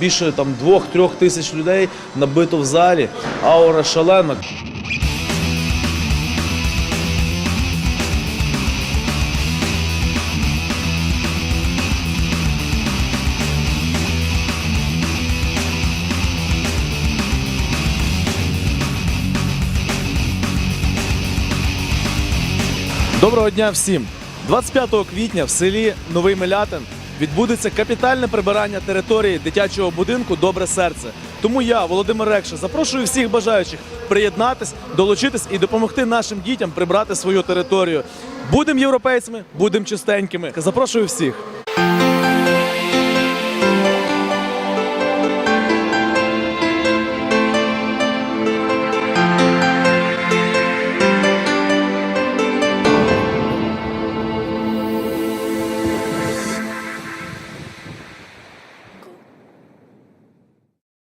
Більше там двох-трьох тисяч людей набито в залі. Аура шалена. Доброго дня всім! 25 квітня в селі Новий Милятин відбудеться капітальне прибирання території дитячого будинку Добре серце. Тому я, Володимир Рекша, запрошую всіх бажаючих приєднатись, долучитись і допомогти нашим дітям прибрати свою територію. Будемо європейцями, будемо чистенькими. Запрошую всіх.